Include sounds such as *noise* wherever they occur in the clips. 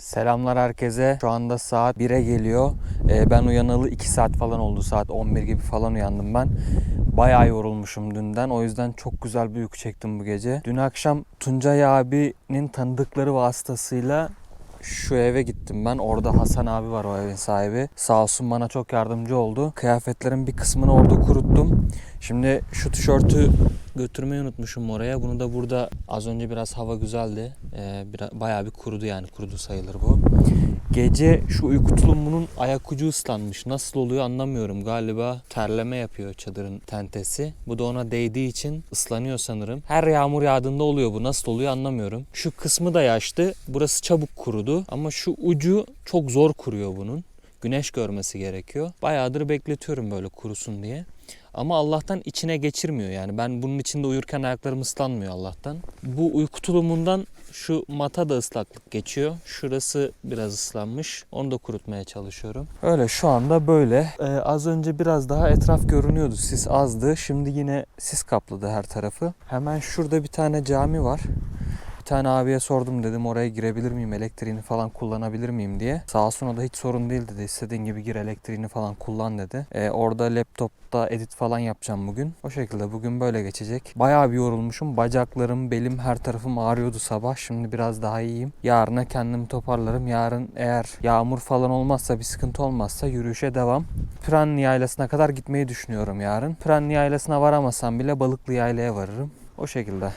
Selamlar herkese. Şu anda saat 1'e geliyor. Ee, ben uyanalı 2 saat falan oldu. Saat 11 gibi falan uyandım ben. Bayağı yorulmuşum dünden. O yüzden çok güzel bir uyku çektim bu gece. Dün akşam Tuncay abinin tanıdıkları vasıtasıyla şu eve gittim ben. Orada Hasan abi var o evin sahibi. Sağ olsun bana çok yardımcı oldu. Kıyafetlerin bir kısmını orada kuruttum. Şimdi şu tişörtü götürmeyi unutmuşum oraya. Bunu da burada az önce biraz hava güzeldi. Ee, biraz, bayağı bir kurudu yani kurudu sayılır bu. Gece şu uyku tulumunun ayak ucu ıslanmış. Nasıl oluyor anlamıyorum. Galiba terleme yapıyor çadırın tentesi. Bu da ona değdiği için ıslanıyor sanırım. Her yağmur yağdığında oluyor bu. Nasıl oluyor anlamıyorum. Şu kısmı da yaştı. Burası çabuk kurudu. Ama şu ucu çok zor kuruyor bunun. Güneş görmesi gerekiyor. Bayağıdır bekletiyorum böyle kurusun diye. Ama Allah'tan içine geçirmiyor yani. Ben bunun içinde uyurken ayaklarım ıslanmıyor Allah'tan. Bu uyku tulumundan şu mata da ıslaklık geçiyor. Şurası biraz ıslanmış. Onu da kurutmaya çalışıyorum. Öyle şu anda böyle. Ee, az önce biraz daha etraf görünüyordu. Sis azdı. Şimdi yine sis kapladı her tarafı. Hemen şurada bir tane cami var. Bir tane abiye sordum dedim oraya girebilir miyim elektriğini falan kullanabilir miyim diye. Sağ olsun o da hiç sorun değil dedi. İstediğin gibi gir elektriğini falan kullan dedi. Ee, orada laptopta edit falan yapacağım bugün. O şekilde bugün böyle geçecek. Bayağı bir yorulmuşum. Bacaklarım, belim, her tarafım ağrıyordu sabah. Şimdi biraz daha iyiyim. Yarına kendimi toparlarım. Yarın eğer yağmur falan olmazsa bir sıkıntı olmazsa yürüyüşe devam. Pranli Yaylası'na kadar gitmeyi düşünüyorum yarın. Pranli Yaylası'na varamasam bile Balıklı Yayla'ya varırım. O şekilde.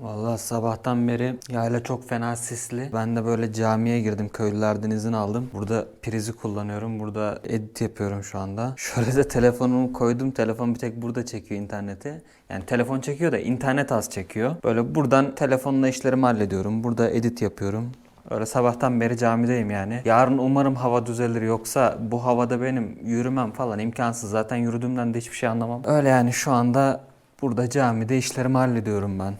Vallahi sabahtan beri yayla çok fena sisli. Ben de böyle camiye girdim. Köylülerden izin aldım. Burada prizi kullanıyorum. Burada edit yapıyorum şu anda. *laughs* Şöyle de telefonumu koydum. Telefon bir tek burada çekiyor interneti. Yani telefon çekiyor da internet az çekiyor. Böyle buradan telefonla işlerimi hallediyorum. Burada edit yapıyorum. Öyle sabahtan beri camideyim yani. Yarın umarım hava düzelir yoksa bu havada benim yürümem falan imkansız. Zaten yürüdüğümden de hiçbir şey anlamam. Öyle yani şu anda burada camide işlerimi hallediyorum ben.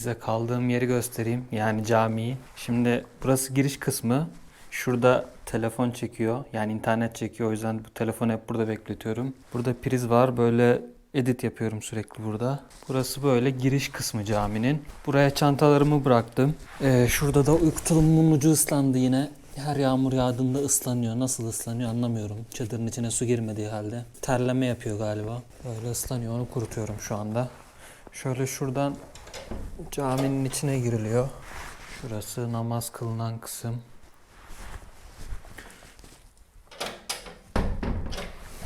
Size kaldığım yeri göstereyim. Yani camiyi. Şimdi burası giriş kısmı. Şurada telefon çekiyor. Yani internet çekiyor. O yüzden bu telefonu hep burada bekletiyorum. Burada priz var. Böyle edit yapıyorum sürekli burada. Burası böyle giriş kısmı caminin. Buraya çantalarımı bıraktım. Ee, şurada da uyku tulumunun ucu ıslandı yine. Her yağmur yağdığında ıslanıyor. Nasıl ıslanıyor anlamıyorum. Çadırın içine su girmediği halde. Terleme yapıyor galiba. Böyle ıslanıyor. Onu kurutuyorum şu anda. Şöyle şuradan caminin içine giriliyor. Şurası namaz kılınan kısım.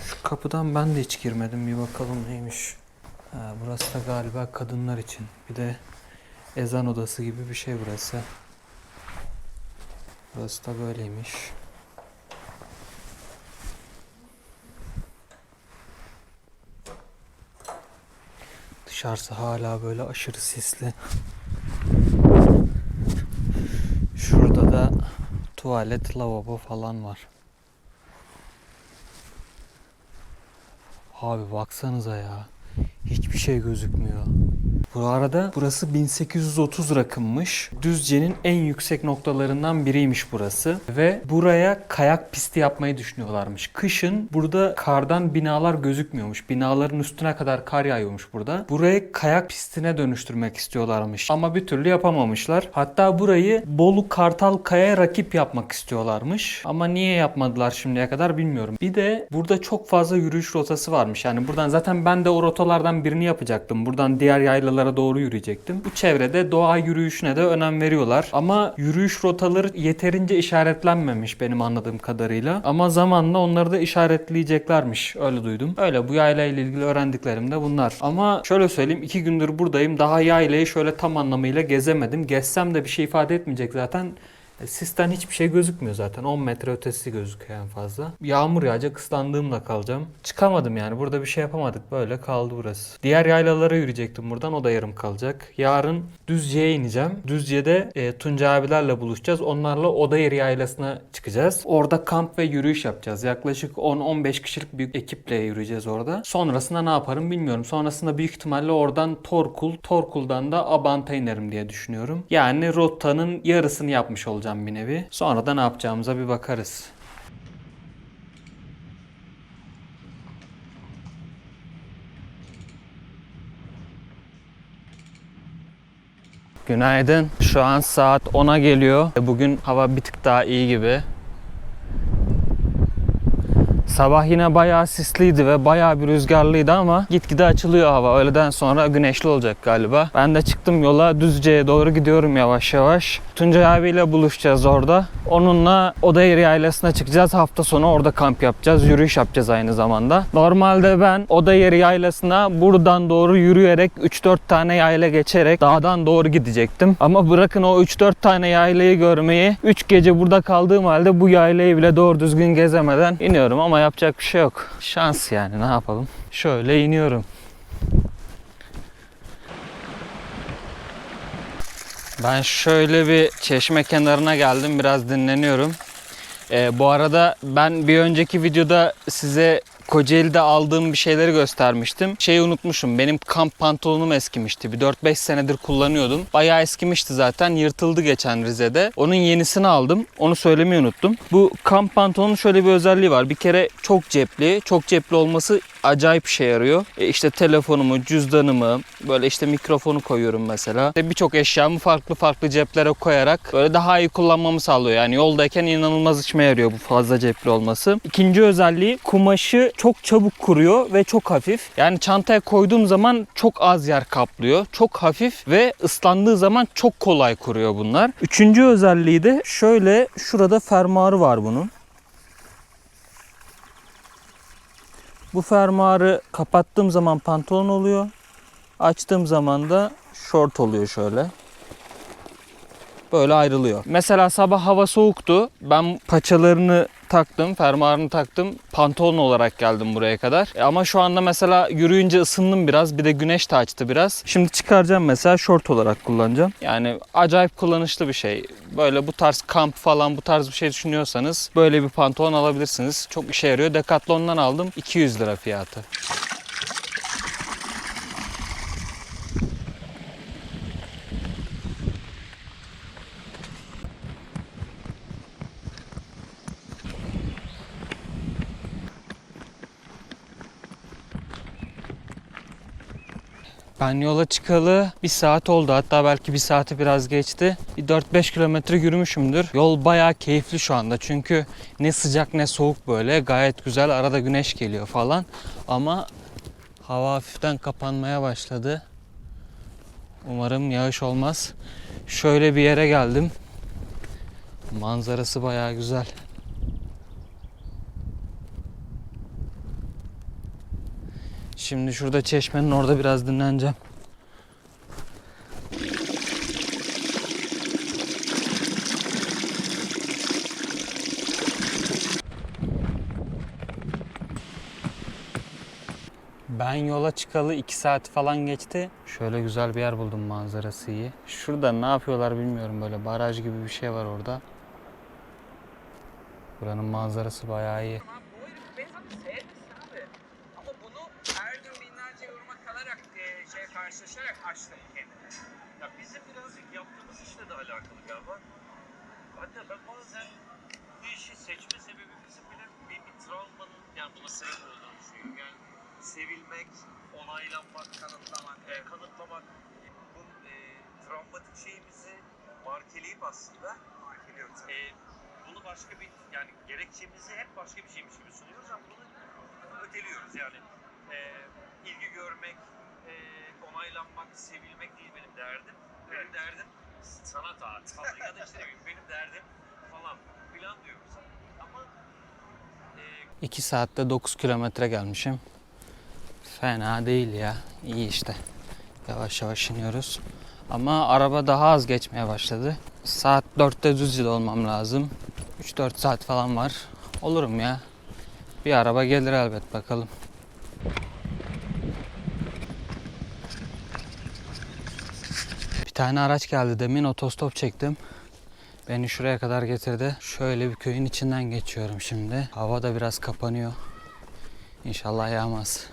Şu kapıdan ben de hiç girmedim. Bir bakalım neymiş. Ha, burası da galiba kadınlar için. Bir de ezan odası gibi bir şey burası. Burası da böyleymiş. Dışarısı hala böyle aşırı sisli. Şurada da tuvalet, lavabo falan var. Abi baksanıza ya. Hiçbir şey gözükmüyor. Bu arada burası 1830 rakımmış. Düzce'nin en yüksek noktalarından biriymiş burası. Ve buraya kayak pisti yapmayı düşünüyorlarmış. Kışın burada kardan binalar gözükmüyormuş. Binaların üstüne kadar kar yağıyormuş burada. Burayı kayak pistine dönüştürmek istiyorlarmış. Ama bir türlü yapamamışlar. Hatta burayı Bolu Kartal Kaya rakip yapmak istiyorlarmış. Ama niye yapmadılar şimdiye kadar bilmiyorum. Bir de burada çok fazla yürüyüş rotası varmış. Yani buradan zaten ben de o rotalardan birini yapacaktım. Buradan diğer yaylalara doğru yürüyecektim. Bu çevrede doğa yürüyüşüne de önem veriyorlar. Ama yürüyüş rotaları yeterince işaretlenmemiş benim anladığım kadarıyla. Ama zamanla onları da işaretleyeceklermiş. Öyle duydum. Öyle bu yayla ile ilgili öğrendiklerim de bunlar. Ama şöyle söyleyeyim iki gündür buradayım. Daha yaylayı şöyle tam anlamıyla gezemedim. Gezsem de bir şey ifade etmeyecek zaten. E, Sisten hiçbir şey gözükmüyor zaten. 10 metre ötesi gözüküyor en fazla. Yağmur yağacak ıslandığımla kalacağım. Çıkamadım yani. Burada bir şey yapamadık. Böyle kaldı burası. Diğer yaylalara yürüyecektim buradan. O da yarım kalacak. Yarın Düzce'ye ineceğim. Düzce'de e, Tunca abilerle buluşacağız. Onlarla Odayeri yaylasına çıkacağız. Orada kamp ve yürüyüş yapacağız. Yaklaşık 10-15 kişilik bir ekiple yürüyeceğiz orada. Sonrasında ne yaparım bilmiyorum. Sonrasında büyük ihtimalle oradan Torkul, Torkul'dan da Abant'a inerim diye düşünüyorum. Yani rotanın yarısını yapmış olacağım bir nevi. Sonra da ne yapacağımıza bir bakarız. Günaydın. Şu an saat 10'a geliyor. Bugün hava bir tık daha iyi gibi. Sabah yine bayağı sisliydi ve bayağı bir rüzgarlıydı ama gitgide açılıyor hava. Öğleden sonra güneşli olacak galiba. Ben de çıktım yola Düzce'ye doğru gidiyorum yavaş yavaş. Tuncay abiyle buluşacağız orada. Onunla Odayır Yaylası'na çıkacağız. Hafta sonu orada kamp yapacağız. Yürüyüş yapacağız aynı zamanda. Normalde ben Odayır Yaylası'na buradan doğru yürüyerek 3-4 tane yayla geçerek dağdan doğru gidecektim. Ama bırakın o 3-4 tane yaylayı görmeyi 3 gece burada kaldığım halde bu yaylayı bile doğru düzgün gezemeden iniyorum ama yapacak bir şey yok. Şans yani ne yapalım. Şöyle iniyorum. Ben şöyle bir çeşme kenarına geldim. Biraz dinleniyorum. Ee, bu arada ben bir önceki videoda size Kocaeli'de aldığım bir şeyleri göstermiştim. Şeyi unutmuşum. Benim kamp pantolonum eskimişti. Bir 4-5 senedir kullanıyordum. Bayağı eskimişti zaten. Yırtıldı geçen Rize'de. Onun yenisini aldım. Onu söylemeyi unuttum. Bu kamp pantolonun şöyle bir özelliği var. Bir kere çok cepli. Çok cepli olması acayip işe yarıyor. E işte telefonumu, cüzdanımı, böyle işte mikrofonu koyuyorum mesela. İşte Birçok eşyamı farklı farklı ceplere koyarak böyle daha iyi kullanmamı sağlıyor. Yani yoldayken inanılmaz işime yarıyor bu fazla cepli olması. İkinci özelliği kumaşı çok çabuk kuruyor ve çok hafif. Yani çantaya koyduğum zaman çok az yer kaplıyor. Çok hafif ve ıslandığı zaman çok kolay kuruyor bunlar. Üçüncü özelliği de şöyle şurada fermuarı var bunun. Bu fermuarı kapattığım zaman pantolon oluyor. Açtığım zaman da şort oluyor şöyle. Böyle ayrılıyor. Mesela sabah hava soğuktu. Ben paçalarını taktım, fermuarını taktım. Pantolon olarak geldim buraya kadar. E ama şu anda mesela yürüyünce ısındım biraz. Bir de güneş de açtı biraz. Şimdi çıkaracağım mesela şort olarak kullanacağım. Yani acayip kullanışlı bir şey. Böyle bu tarz kamp falan bu tarz bir şey düşünüyorsanız böyle bir pantolon alabilirsiniz. Çok işe yarıyor. Decathlon'dan aldım. 200 lira fiyatı. Ben yola çıkalı bir saat oldu. Hatta belki bir saati biraz geçti. Bir 4-5 kilometre yürümüşümdür. Yol bayağı keyifli şu anda. Çünkü ne sıcak ne soğuk böyle. Gayet güzel. Arada güneş geliyor falan. Ama hava hafiften kapanmaya başladı. Umarım yağış olmaz. Şöyle bir yere geldim. Manzarası bayağı güzel. Şimdi şurada çeşmenin orada biraz dinleneceğim. Ben yola çıkalı 2 saat falan geçti. Şöyle güzel bir yer buldum manzarası iyi. Şurada ne yapıyorlar bilmiyorum böyle baraj gibi bir şey var orada. Buranın manzarası bayağı iyi. Ama bu oyunu Behzat sevmesin abi. Ama bunu her gün binlerce yoruma kalarak, e, şey karşılaşarak açtım kendime. Ya bizim birazcık yaptığımız işle de alakalı galiba. Hatta ben bazen bu işi seçme sebebimizin bile bir, bir travmanın yani buna sebep olduğunu düşünüyorum. Yani sevilmek, onaylanmak, kanıtlamak, e, kanıtlamak bu e, travmatik şeyimizi markeleyip aslında e, bunu başka bir yani gerekçemizi hep başka bir şeymiş gibi sunuyoruz ama bunu öteliyoruz yani e, ilgi görmek, e, onaylanmak, sevilmek değil benim derdim. Benim derdim sanat ağı falan ya da işte ne bileyim benim derdim falan filan diyoruz. Ama e, 2 saatte 9 kilometre gelmişim. Fena değil ya. İyi işte. Yavaş yavaş iniyoruz. Ama araba daha az geçmeye başladı. Saat 4'te Düzce'de olmam lazım. 3-4 saat falan var. Olurum ya. Bir araba gelir elbet bakalım. Bir tane araç geldi demin otostop çektim. Beni şuraya kadar getirdi. Şöyle bir köyün içinden geçiyorum şimdi. Hava da biraz kapanıyor. İnşallah yağmaz.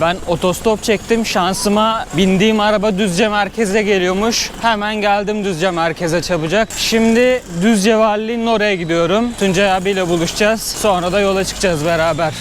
Ben otostop çektim. Şansıma bindiğim araba Düzce merkeze geliyormuş. Hemen geldim Düzce merkeze çabucak. Şimdi Düzce Valiliğinin oraya gidiyorum. Tuncay abiyle buluşacağız. Sonra da yola çıkacağız beraber.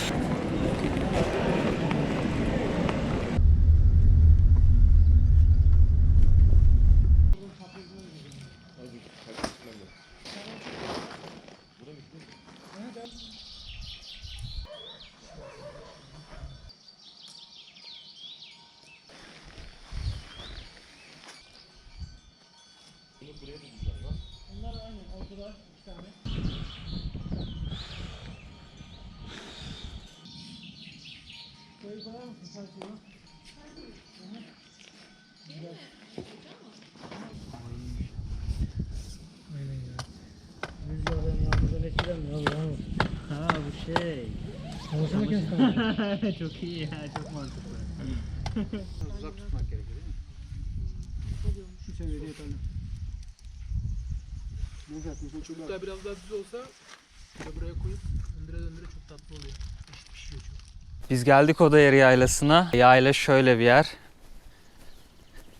Rüzgardan yağmurdan etkilemiyor Allah'ım. Ha bu şey. Çamaşır makinesi mi? çok iyi ya çok mantıklı. Uzak tutmak gerekiyor değil mi? Şu seviyede yeterli. Çubuklar biraz daha düz olsa buraya koyup döndüre döndüre çok tatlı oluyor. Eşit pişiyor çok. Biz geldik Oda Yeri Yaylası'na. Yayla şöyle bir yer.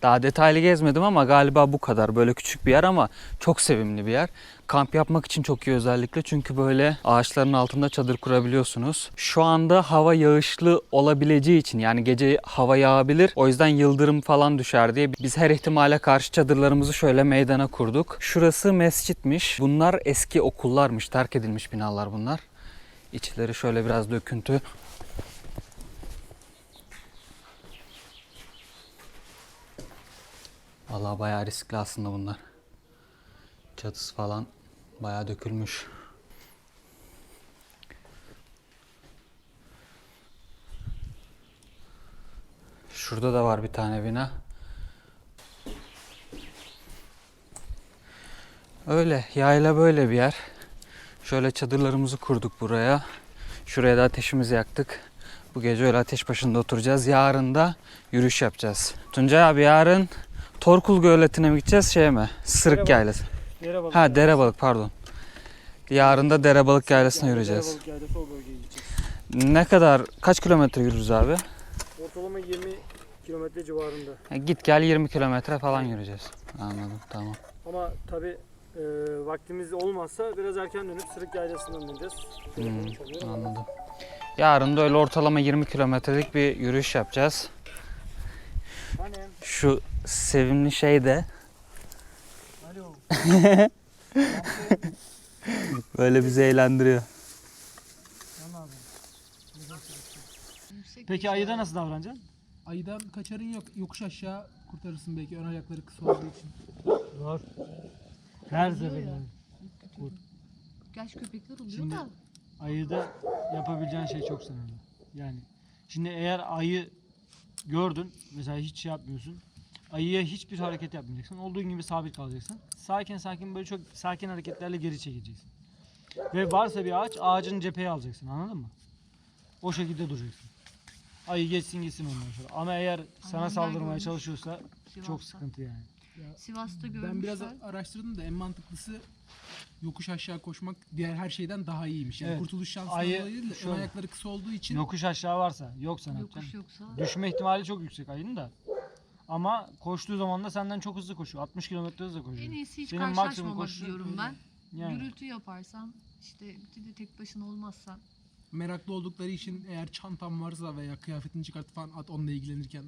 Daha detaylı gezmedim ama galiba bu kadar. Böyle küçük bir yer ama çok sevimli bir yer. Kamp yapmak için çok iyi özellikle çünkü böyle ağaçların altında çadır kurabiliyorsunuz. Şu anda hava yağışlı olabileceği için yani gece hava yağabilir. O yüzden yıldırım falan düşer diye biz her ihtimale karşı çadırlarımızı şöyle meydana kurduk. Şurası mescitmiş. Bunlar eski okullarmış. Terk edilmiş binalar bunlar. İçleri şöyle biraz döküntü. Vallahi bayağı riskli aslında bunlar. Çatısı falan bayağı dökülmüş. Şurada da var bir tane bina. Öyle yayla böyle bir yer. Şöyle çadırlarımızı kurduk buraya. Şuraya da ateşimizi yaktık. Bu gece öyle ateş başında oturacağız. Yarın da yürüyüş yapacağız. Tuncay abi yarın Torkul Göleti'ne mi gideceğiz şeye mi? Sırık Derebalık. Yaylası. Dere balık. Ha Derebalık pardon. Yarın da Derebalık Yaylası'na yürüyeceğiz. Dere balık yaylası o bölgeye gideceğiz. Ne kadar kaç kilometre yürürüz abi? Ortalama 20 kilometre civarında. Ha, Git gel 20 kilometre falan yürüyeceğiz. Anladım tamam. Ama tabi e, vaktimiz olmazsa biraz erken dönüp Sırık Yaylası'ndan döneceğiz. Hmm, anladım. Yarın da öyle ortalama 20 kilometrelik bir yürüyüş yapacağız. Hani? Şu sevimli şey de Alo. *laughs* böyle bizi eğlendiriyor. Peki ayıda nasıl davranacaksın? Ayıdan kaçarın yok. Yokuş aşağı kurtarırsın belki ön ayakları kısa olduğu için. Zor. Her seferinde. Yaş köpekler oluyor Şimdi- da. Ayıda yapabileceğin şey çok sınırlı. Yani şimdi eğer ayı gördün mesela hiç şey yapmıyorsun. Ayıya hiçbir hareket yapmayacaksın. Olduğun gibi sabit kalacaksın. Sakin sakin böyle çok sakin hareketlerle geri çekeceksin. Ve varsa bir ağaç ağacın cepheye alacaksın anladın mı? O şekilde duracaksın. Ayı geçsin gitsin ondan sonra. Ama eğer sana Ama saldırmaya görmüş. çalışıyorsa çok Sivas'ta. sıkıntı yani. Sivas'ta görmüşler. Ben biraz araştırdım da en mantıklısı yokuş aşağı koşmak diğer her şeyden daha iyiymiş. Yani Evet. kurtuluş şansından Ayı değil de ön şöyle. ayakları kısa olduğu için Yokuş aşağı varsa yoksa ne Yokuş yapacaksın? yoksa. Düşme ihtimali çok yüksek ayının da. Ama koştuğu zaman da senden çok hızlı koşuyor. 60 km hızla koşuyor. En iyisi hiç Senin maksimum karşılaşmamak koşu diyorum ben. Yani Gürültü yaparsan işte bir de tek başına olmazsan. meraklı oldukları için eğer çantam varsa veya kıyafetini çıkart falan at onunla ilgilenirken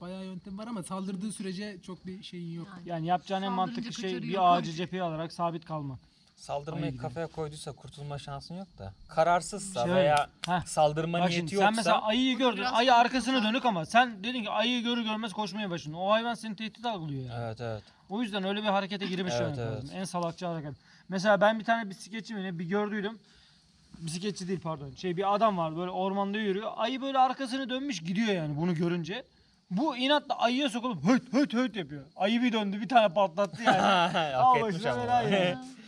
bayağı yöntem var ama saldırdığı sürece çok bir şeyin yok. Yani, yani yapacağın en Saldırınca mantıklı şey kaçarı bir ağacı abi. cepheye alarak sabit kalmak. Saldırmayı Ayı gidiyor. kafaya koyduysa kurtulma şansın yok da. Kararsızsa Şöyle, veya heh. saldırma Bak niyeti şimdi yoksa sen mesela ayıyı gördün. biraz Ayı arkasını dönük ama sen dedin ki ayıyı görür görmez koşmaya başladın. O hayvan seni tehdit algılıyor yani. Evet evet. O yüzden öyle bir harekete girmiş Evet, evet. lazım. En salakça hareket. Mesela ben bir tane bisikletçi mi ne bir gördüydüm. Bisikletçi değil pardon. Şey bir adam var böyle ormanda yürüyor. Ayı böyle arkasını dönmüş gidiyor yani bunu görünce. Bu inatla ayıya sokulup höt höt höt yapıyor. Ayı bir döndü bir tane patlattı yani. *laughs* Al Hak etmiş başına ama. *laughs*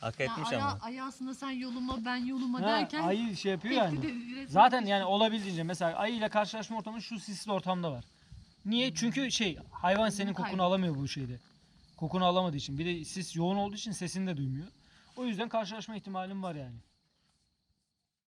Hak Ya etmiş aya, ama. aya aslında sen yoluma ben yoluma Ha, derken ayı şey yapıyor tehdit yani. resmen Zaten yani olabildiğince mesela ayı ile karşılaşma ortamı şu sisli ortamda var. Niye? Çünkü şey hayvan senin kokunu kaybediyor. alamıyor bu şeyde. Kokunu alamadığı için. Bir de sis yoğun olduğu için sesini de duymuyor. O yüzden karşılaşma ihtimalim var yani.